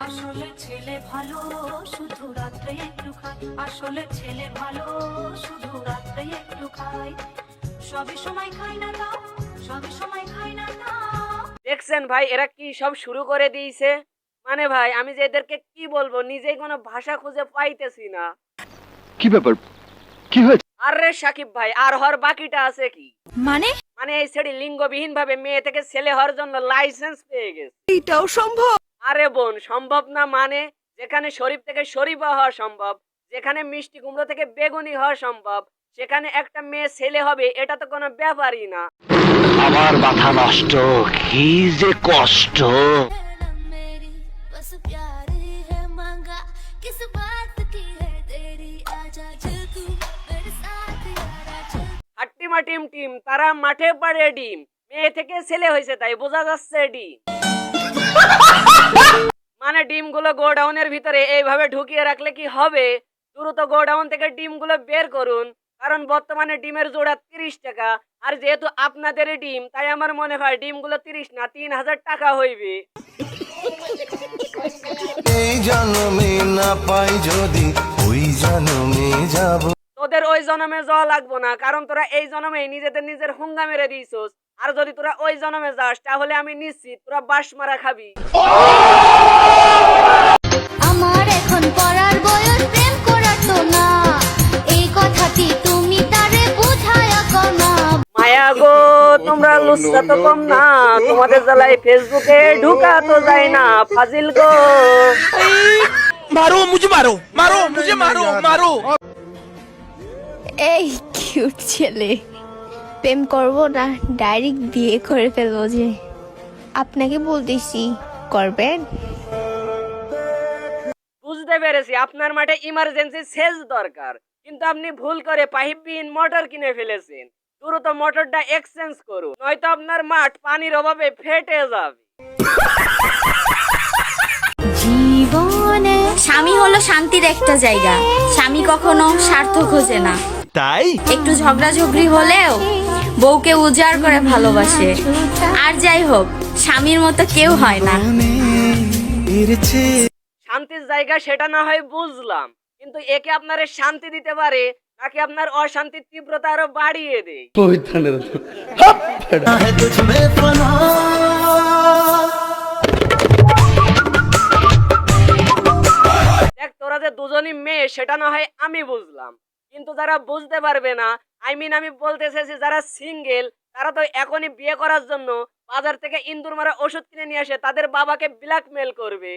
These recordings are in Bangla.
আসলে ছেলে ভালো শুধু রাত্রে একটু খায়। আসলে ছেলে ভালো শুধু রাত্রে একটু খায়। সবই সময় খায় না তাও সবই সময় খায় না তাও দেখছেন ভাই এরা কি সব শুরু করে দিয়েছে? মানে ভাই আমি যে এদেরকে কি বলব নিজেই কোনো ভাষা খুঁজে পাইতেছি না। কি ব্যাপার? কি হয়েছে? আরে সাকিব ভাই আর হর বাকিটা আছে কি? মানে? মানে এই ছেড়ি লিঙ্গবিহীন ভাবে মেয়ে থেকে ছেলে হওয়ার জন্য লাইসেন্স পেয়ে গেছে। এটাও সম্ভব? আরে বোন সম্ভব না মানে যেখানে শরীফ থেকে শরীফ হওয়া সম্ভব যেখানে মিষ্টি কুমড়ো থেকে বেগুনি হওয়া সম্ভব সেখানে একটা মেয়ে ছেলে হবে এটা তো কোনো ব্যাপারই না। আমার মাথা নষ্ট কি যে কষ্ট। হাট্টিমা টিম টিম তারা মাঠে পাড়ে ডিম মেয়ে থেকে ছেলে হয়েছে তাই বোঝা যাচ্ছে ডিম। মানে ডিমগুলো গোডাউনের ভিতরে এইভাবে ঢুকিয়ে রাখলে কি হবে? দ্রুত গোডাউন থেকে ডিমগুলো বের করুন। কারণ বর্তমানে ডিমের জোড়া তিরিশ টাকা। আর যেহেতু আপনাদের ডিম, তাই আমার মনে হয় ডিমগুলো তিরিশ না, তিন হাজার টাকা হইবে। এই জন্মে না পাই যদি, ওই জন্মে যাব। ওই জনমে যাওয়া লাগবো না কারণ তোরা এই জনমে নিজেদের নিজের হুঙ্গা মেরে দিয়েছিস। আর যদি তোরা ওই জনমে যাস তাহলে আমি নিশ্চিত তোরা বাস মারা খাবি। আমার এখন পড়ার বয়স প্রেম করার তো না। এই কথাটি তুমি তারে মায়া গো তোমরা তো কম না। তোমাদের ফেসবুকে ঢুকা তো যায় না। ফাজিল গো। মারো মুঝে মারো মারো মুঝে মারো মারো। এই কিউট ছেলে। প্রেম করব না ডাইরেক্ট বিয়ে করে ফেলব যে। আপনাকে বলতেছি করবেন? বুঝতে পেরেছি আপনার মাঠে ইমার্জেন্সি সেচ দরকার। কিন্তু আপনি ভুল করে পাইপবিহীন মোটর কিনে ফেলেছেন। দ্রুত মোটরটা এক্সচেঞ্জ করুন নয়তো আপনার মাঠ পানির অভাবে ফেটে যাবে। স্বামী হলো শান্তির একটা জায়গা। স্বামী কখনো স্বার্থ খোঁজে না। তাই? একটু ঝগড়াঝগড়ি হলেও বউকে উজাড় করে ভালোবাসে। আর যাই হোক স্বামীর মতো কেউ হয় না। শান্তির জায়গা সেটা না হয় বুঝলাম কিন্তু একে আপনার শান্তি দিতে পারে তাকে আপনার অশান্তির তীব্রতা আরও বাড়িয়ে দেয়? দেখ তোরা যে দুজনই মেয়ে সেটা না হয় আমি বুঝলাম। কিন্তু যারা বুঝতে পারবে না আই মিন আমি বলতে চাইছি যারা সিঙ্গেল তারা তো এখনই বিয়ে করার জন্য বাজার থেকে ইন্দুর মারা ওষুধ কিনে নিয়ে আসে তাদের বাবাকে ব্ল্যাকমেল করবে।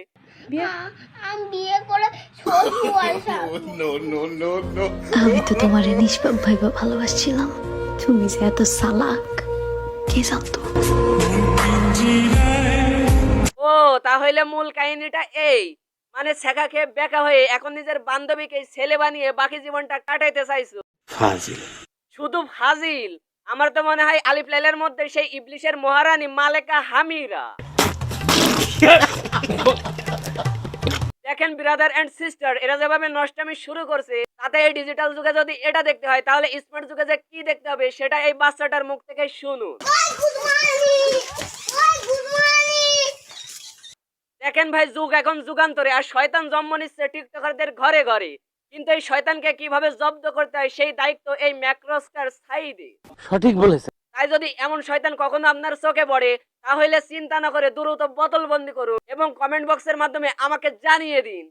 আমি বিয়ে করে আমি তো তোমার নিষ্পাপ ভাইবা ভালোবাসছিলাম। তুমি যে এত সালাক কে জানতো? ও তাহলে মূল কাহিনীটা এই। মানে শেখা খেয়ে বেকা হয়ে এখন নিজের বান্ধবীকে ছেলে বানিয়ে বাকি জীবনটা কাটাইতে চাইছো। শুধু ফাজিল? আমার তো মনে হয় আলিফ লাইলের মধ্যে সেই ইবলিশের মহারানী মালেকা হামিরা। দেখেন ব্রাদার এন্ড সিস্টার এরা যেভাবে নষ্টামি শুরু করছে তাতে এই ডিজিটাল যুগে যদি এটা দেখতে হয় তাহলে স্মার্ট যুগে যে কি দেখতে হবে সেটা এই বাচ্চাটার মুখ থেকে শুনুন। দেখেন ভাই যুগ এখন যুগান্তরে আর শয়তান জন্ম নিচ্ছে টিকটকারদের ঘরে ঘরে। কিন্তু এই শয়তানকে কীভাবে জব্দ করতে হয় সেই দায়িত্ব এই ম্যাক্রোস্টার সাইডে সঠিক বলেছে তাই যদি এমন শয়তান কখনো আপনার চোখে পড়ে তাহলে চিন্তা না করে দ্রুত বোতল বন্দি করুন এবং কমেন্ট বক্সের মাধ্যমে আমাকে জানিয়ে দিন।